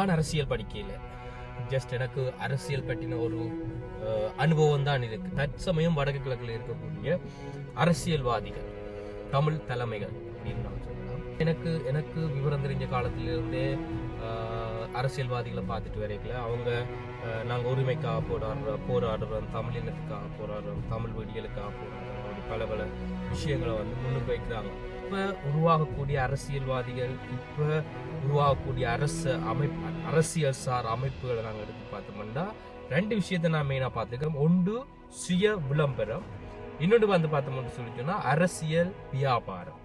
நான் அரசியல் படிக்கல ஜஸ்ட் எனக்கு அரசியல் பற்றின ஒரு அனுபவம் தான் இருக்கு. தற்சமயம் வடக்கு கிழக்கில் இருக்கக்கூடிய அரசியல்வாதிகள் தமிழ் தலைமைகள் அப்படின்னு நான் சொல்லலாம். எனக்கு எனக்கு விவரம் தெரிஞ்ச காலத்திலிருந்தே அரசியல்வாதிகளை பார்த்துட்டு வரைக்கல. அவங்க நாங்கள் உரிமைக்காக போராடுற போராடுறோம் தமிழ் இனத்துக்காக போராடுறோம் தமிழ் விடியலுக்காக போராடுறோம் பல பல விஷயங்களை வந்து முன்னுக்கு வைக்கிறாங்க. இப்ப உருவாகக்கூடிய அரசியல்வாதிகள் இப்ப உருவாகக்கூடிய அரசு அமைப்பு அரசியல் சார் அமைப்புகளை நாங்கள் எடுத்து பார்த்தோம்னா ரெண்டு விஷயத்தை நான் மெயினாக பார்த்துக்கிறோம் ஒன்று சுய விளம்பரம். இன்னொன்று வந்து பார்த்தோம்னு சொல்லி சொன்னா அரசியல் வியாபாரம்.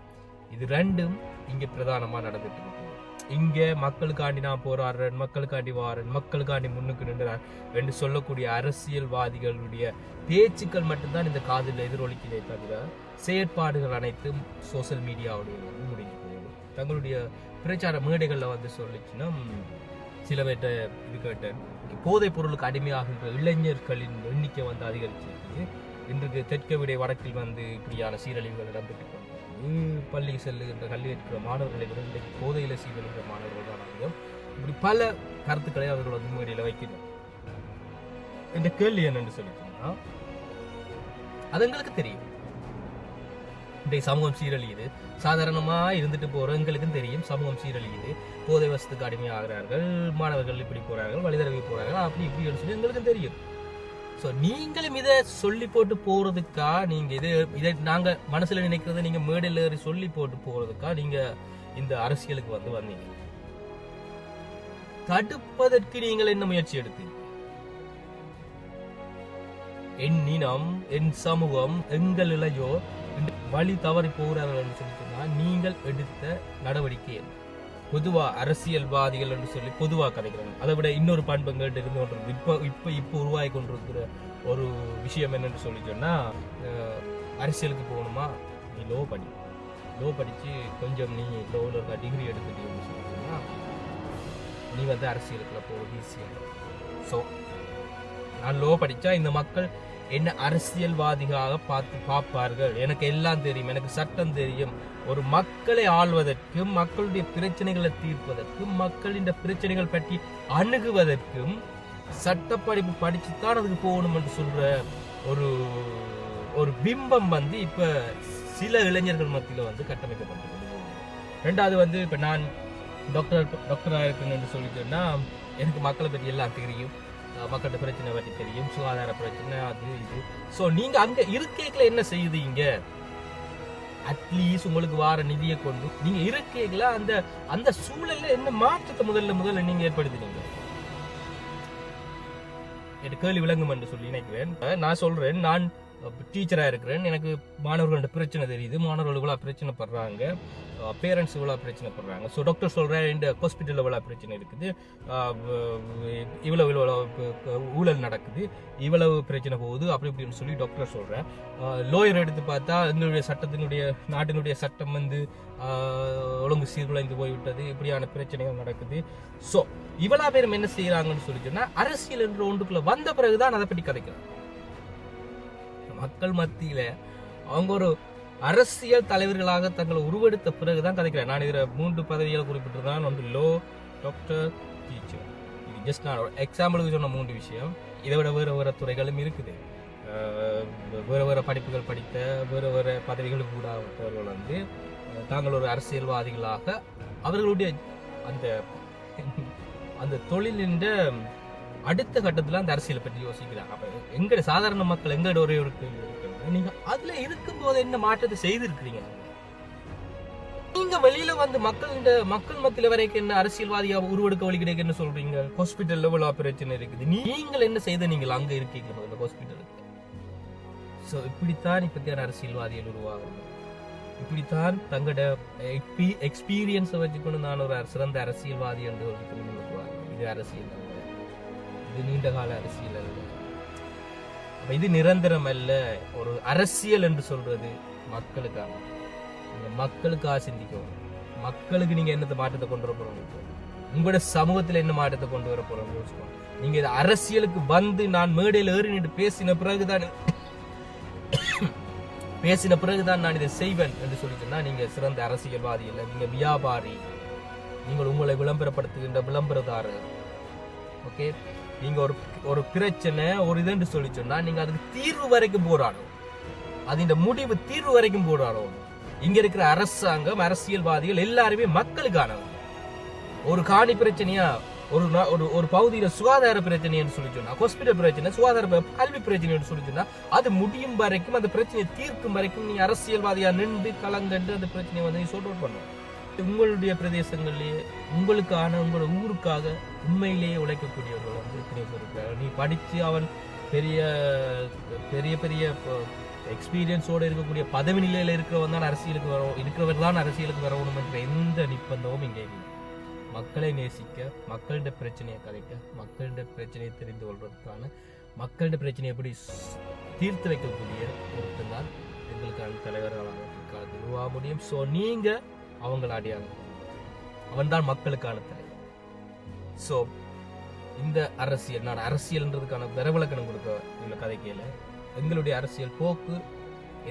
இது ரெண்டும் இங்க பிரதானமா நடந்துட்டு இருக்கு. இங்க மக்களுக்காண்டி நான் போராடுறேன் மக்களுக்காண்டி வாரேன் மக்களுக்காண்டி முன்னுக்கு நின்றுறேன் என்று சொல்லக்கூடிய அரசியல்வாதிகளுடைய பேச்சுக்கள் மட்டும்தான் இந்த காதில் எதிரொலிக்கிறதே தவிர செயற்பாடுகள் அனைத்தும் சோஷியல் மீடியாவுடைய முடிஞ்சு தங்களுடைய பிரச்சார மேடைகளில் வந்து சொல்லிச்சுன்னா சில பேர்கிட்ட இது கேட்டேன். போதைப் பொருளுக்கு அடிமையாகின்ற இளைஞர்களின் எண்ணிக்கை வந்து அதிகரிச்சிருக்கு. இன்றைக்கு தெற்க விடை வடக்கில் வந்து இப்படியான சீரழிவுகள் இடம்பெற்று பள்ளி செல்லுகின்ற கல்வி கற்கிற மாணவர்களை விட இன்றைக்கு போதையில சீரழிகிற மாணவர்கள் தான் அதிகம். இப்படி பல கருத்துக்களை அவர்கள் வந்து மேடையில் வைக்கணும் இந்த கேள்வி என்னன்னு சொல்லிட்டோம்னா அது எங்களுக்கு தெரியும். இன்றைய சமூகம் சீரழியுது. சாதாரணமா இருந்துட்டு போற எங்களுக்கும் தெரியும். சமூகம் சீரழியுது. போதை வசத்துக்கு அடிமையாகிறார்கள். மாணவர்கள் இப்படி போறார்கள். வழிதரவி போறார்கள். அப்படி இப்படி சொல்லி எங்களுக்கும் தெரியும். ஸோ நீங்களும் இதை சொல்லி போட்டு போறதுக்கா? நீங்க இது இதை நாங்க மனசுல நினைக்கிறத நீங்க மேடையில் ஏறி சொல்லி போட்டு போறதுக்கா? நீங்க இந்த அரசியலுக்கு வந்து வந்தீங்க. தடுப்பதற்கு நீங்கள் என்ன முயற்சி எடுத்தீங்க? என் இனம் என் சமூகம் எங்கள் இளையோர் வழி தவறி போகிறார்கள் என்று சொல்லி சொன்னால் நீங்கள் எடுத்த நடவடிக்கை என்ன? பொதுவாக அரசியல்வாதிகள் என்று சொல்லி பொதுவாக கதைக்கிறாங்க. அதை விட இன்னொரு பண்புங்கள் இருந்து கொண்டு இப்போ இப்போ இப்போ உருவாகி கொண்டிருக்கிற ஒரு விஷயம் என்னன்னு சொல்லி சொன்னால் அரசியலுக்கு போகணுமா? நீ லோ படி. லோ படித்து கொஞ்சம் நீ லோவில் இருக்க டிகிரி எடுத்துட்டீங்கன்னு சொல்லி நீ வந்து அரசியலுக்குள்ள போக ஈஸியாக ஸோ நான் லோ படித்தா இந்த மக்கள் என்ன அரசியல்வாதிகளாக பார்த்து பார்ப்பார்கள்? எனக்கு எல்லாம் தெரியும் எனக்கு சட்டம் தெரியும். ஒரு மக்களை ஆள்வதற்கும் மக்களுடைய பிரச்சனைகளை தீர்ப்பதற்கும் மக்களின் பிரச்சனைகள் பற்றி அணுகுவதற்கும் சட்டப்படிப்பு படிச்சுத்தான் அதுக்கு போகணும் என்று சொல்ற ஒரு ஒரு பிம்பம் வந்து இப்ப சில இளைஞர்கள் மத்தியில் வந்து கட்டமைக்கப்பட்டிருக்கு. ரெண்டாவது வந்து இப்ப நான் டாக்டர் டாக்டராக இருக்கணும்னு சொல்லி சொல்லிட்டேன்னா எனக்கு மக்களை பற்றி எல்லாம் தெரியும். அஹ் பிரச்சனை பற்றி தெரியும் சுகாதார பிரச்சனை அது இது. ஸோ நீங்க அங்க இருக்கைகளை என்ன செய்யுதீங்க அட்லீஸ்ட் உங்களுக்கு வார நிதியை கொண்டு நீங்க இருக்கைகளை அந்த அந்த சூழல்ல என்ன மாற்றத்தை முதல்ல முதல்ல நீங்க ஏற்படுத்தினீங்க? எனக்கு கேள்வி விளங்கும் என்று சொல்லி நினைக்கிறேன். நான் சொல்றேன் நான் டீச்சராக இருக்கிறேன். எனக்கு மாணவர்களோட பிரச்சனை தெரியுது. மாணவர்கள் இவ்வளோ பிரச்சனை படுறாங்க பேரண்ட்ஸ் இவ்வளோ பிரச்சனை படுறாங்க ஸோ டாக்டர் சொல்கிறேன் இந்த ஹாஸ்பிட்டலில் இவ்வளோ பிரச்சனை இருக்குது. இவ்வளோ இவ்வளவு இவ்வளோ ஊழல் நடக்குது. இவ்வளவு பிரச்சனை போகுது. அப்படி இப்படின்னு சொல்லி டாக்டர் சொல்கிறேன் லோயர் எடுத்து பார்த்தா எங்களுடைய சட்டத்தினுடைய நாட்டினுடைய சட்டம் வந்து ஒழுங்கு சீர்குலைந்து போய்விட்டது. இப்படியான பிரச்சனைகள் நடக்குது. ஸோ இவ்வளோ பேரும் என்ன செய்கிறாங்கன்னு சொல்லி சொன்னால் அரசியல் என்ற ஒன்றுக்குள்ளே வந்த பிறகுதான் அதை பற்றி கதைக்கிறாங்க மக்கள் மத்தியில அவங்க ஒரு அரசியல் தலைவர்களாக தங்களை உருவெடுத்த பிறகுதான் கதைக்கிறேன். நான் இதுல மூன்று பதவிகளை குறிப்பிட்டிருந்தான் ஒன்று லோ டாக்டர் டீச்சர் இது ஜஸ்ட் நான் எக்ஸாம்பிளுக்கு சொன்ன மூன்று விஷயம். இதை விட வேறு வேறு துறைகளும் இருக்குது. வேறு வேறு படிப்புகள் படித்த வேறு வேறு பதவிகளுக்கு கூடாதவர்கள் வந்து தாங்கள் ஒரு அரசியல்வாதிகளாக அவர்களுடைய அந்த அந்த தொழில் என்ற அடுத்த கட்டத்தில் அந்த அரசியலை பற்றி யோசிக்கிறாங்க. அப்போ எங்கட சாதாரண மக்கள் எங்கட ஒரே ஒரு நீங்கள் அதில் இருக்கும்போது என்ன மாற்றத்தை செய்திருக்கிறீங்க? நீங்க வெளியில வந்து மக்கள் இந்த மக்கள் மத்தியில வரைக்கும் என்ன அரசியல்வாதியா உருவெடுக்க வழி கிடைக்குன்னு சொல்றீங்க? ஹாஸ்பிட்டல்ல இவ்வளவு பிரச்சனை இருக்குது. நீங்கள் என்ன செய்த நீங்கள் அங்க இருக்கீங்க அந்த ஹாஸ்பிட்டலுக்கு ஸோ இப்படித்தான் இப்பத்தியான அரசியல்வாதிகள் உருவாகுறாங்க இப்படித்தான் தங்களோட எக்ஸ்பீரியன்ஸை வச்சுக்கொண்டு நான் ஒரு சிறந்த அரசியல்வாதி என்று ஒரு இது அரசியல். இது நீண்ட கால அரசியல் அல்ல. அப்போ இது நிரந்தரம் அல்ல. ஒரு அரசியல் என்று சொல்றது மக்களுக்காக. நீங்கள் மக்களுக்காக சிந்திக்கணும் மக்களுக்கு நீங்கள் என்னத்தை மாற்றத்தை கொண்டு வர போகிறோம் உங்களோட சமூகத்தில் என்ன மாற்றத்தை கொண்டு வர போறோம் யோசிக்கணும். நீங்கள் இது அரசியலுக்கு வந்து நான் மேடையில் ஏறி நின்று பேசின பிறகுதான் பேசின பிறகுதான் நான் இதை செய்வேன் என்று சொல்லி சொன்னால் நீங்கள் சிறந்த அரசியல்வாதி இல்லை நீங்கள் வியாபாரி. நீங்கள் உங்களை விளம்பரப்படுத்துகின்ற விளம்பரதாரர். ஓகே நீங்க ஒரு ஒரு பிரச்சனை ஒரு இதுன்னு சொல்லி சொன்னா நீங்க அதுக்கு தீர்வு வரைக்கும் போராடும் இந்த முடிவு தீர்வு வரைக்கும் போராடும் இங்க இருக்கிற அரசாங்கம் அரசியல்வாதிகள் எல்லாருமே மக்களுக்கானவங்க ஒரு காணி பிரச்சனையா ஒரு ஒரு ஒரு பகுதியில சுகாதார பிரச்சனைன்னு சொல்லி சொன்னா ஹாஸ்பிட்டல் பிரச்சனை சுகாதார கல்வி பிரச்சனைன்னு சொல்லி சொன்னா அது முடியும் வரைக்கும் அந்த பிரச்சனையை தீர்க்கும் வரைக்கும் நீ அரசியல்வாதியா நின்று கலங்கண்டு அந்த பிரச்சனையை வந்து நீ சோர்ட் அவுட் பண்ணும் உங்களுடைய பிரதேசங்கள்லேயே உங்களுக்கான உங்களோட ஊருக்காக உண்மையிலேயே உழைக்கக்கூடியவர்கள் வந்து எத்தனை பேர் நீ படித்து அவன் பெரிய பெரிய பெரிய எக்ஸ்பீரியன்ஸோடு இருக்கக்கூடிய பதவி நிலையில் இருக்கிறவன் தான் அரசியலுக்கு வர இருக்கிறவர் தான் அரசியலுக்கு வரணும் என்ற எந்த நிப்பந்தமும் இங்கே இல்லை. மக்களை நேசிக்க மக்களிட பிரச்சனையை கதைக்க மக்களிட பிரச்சனையை தெரிந்து கொள்வதற்கான மக்களிட பிரச்சனையை எப்படி தீர்த்து வைக்கக்கூடிய ஒருத்தன் தான் எங்களுக்கான தலைவர்களாக இருக்காது உருவாக முடியும் ஸோ நீங்கள் அவங்கள அடையாளம் அவன்தான் மக்களுக்கான தலை. ஸோ இந்த அரசியல் நான் அரசியல்ன்றதுக்கான விரவலக்கணம் கொடுக்க உள்ள கதைக்கையில் எங்களுடைய அரசியல் போக்கு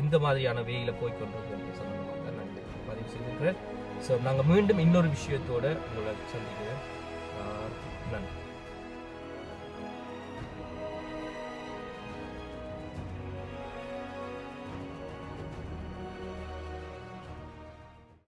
எந்த மாதிரியான வேயில போய் கொண்டிருக்கிறது சம்பந்தமாக நான் பதிவு செய்திருக்கிறேன். ஸோ நாங்கள் மீண்டும் இன்னொரு விஷயத்தோட உங்களை சந்திக்கிறேன். நன்றி.